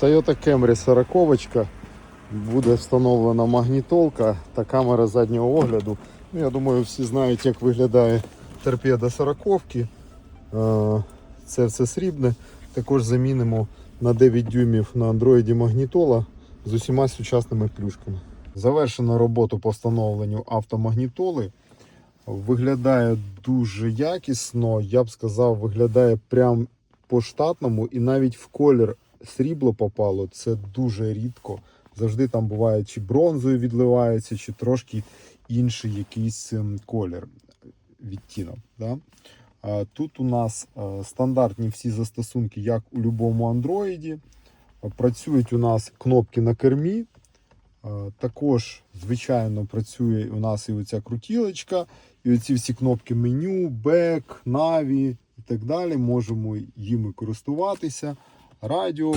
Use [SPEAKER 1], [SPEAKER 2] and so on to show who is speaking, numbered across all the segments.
[SPEAKER 1] Toyota Camry 40 буде встановлена магнітолка та камера заднього огляду. Ну, я думаю, всі знають, як виглядає торпеда 40 Е, Це все срібне. Також замінимо на 9 дюймів на андроїді магнітола з усіма сучасними плюшками. Завершено роботу по встановленню автомагнітоли. Виглядає дуже якісно, я б сказав, виглядає прям по штатному і навіть в колір срібло попало. Це дуже рідко. Завжди там буває чи бронзою відливається, чи трошки інший якийсь ем, колір відтінок. Да? Тут у нас е, стандартні всі застосунки, як у будь-якому андроїді. Е, Працюють у нас кнопки на кермі. Е, Також, звичайно, працює у нас і оця крутілочка, і оці всі кнопки меню, бек, наві і так далі. Можемо їми користуватися, радіо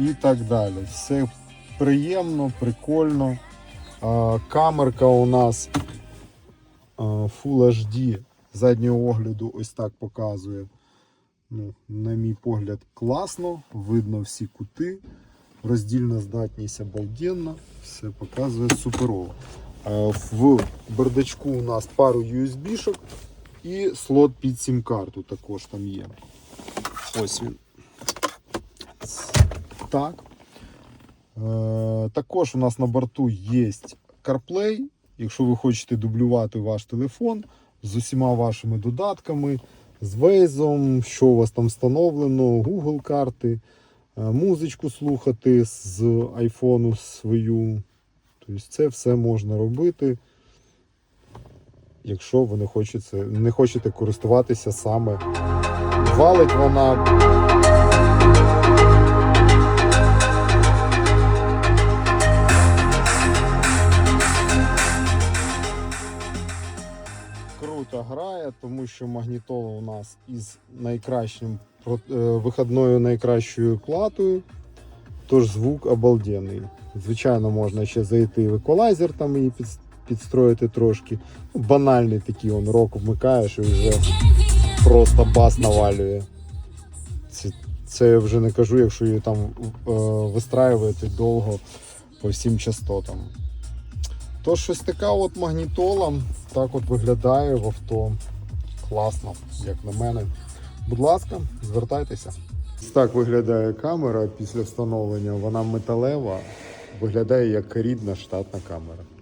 [SPEAKER 1] і так далі. Все приємно, прикольно. Камерка у нас Full HD заднього огляду ось так показує. Ну, на мій погляд, класно, видно всі кути. Роздільна здатність обалденна, все показує суперово. В бардачку у нас пару USB-шок і слот під сім-карту також там є. Ось він. Так. Е, також у нас на борту є CarPlay. Якщо ви хочете дублювати ваш телефон з усіма вашими додатками, з Waze, що у вас там встановлено, Google карти, е, музичку слухати з айфону свою. Тобто це все можна робити, якщо ви не хочете, не хочете користуватися саме. Валить вона круто грає, тому що магнітола у нас із найкращим е, виходною найкращою платою. Тож звук обалденний. Звичайно, можна ще зайти в еквалайзер там її підстроїти трошки. Ну, банальний такий он рок вмикаєш і вже просто бас навалює. Це, це я вже не кажу, якщо її там е, вистраювати довго по всім частотам. То щось така от магнітола, так от виглядає в авто. Класно, як на мене. Будь ласка, звертайтеся. Так виглядає камера після встановлення. Вона металева, виглядає як рідна штатна камера.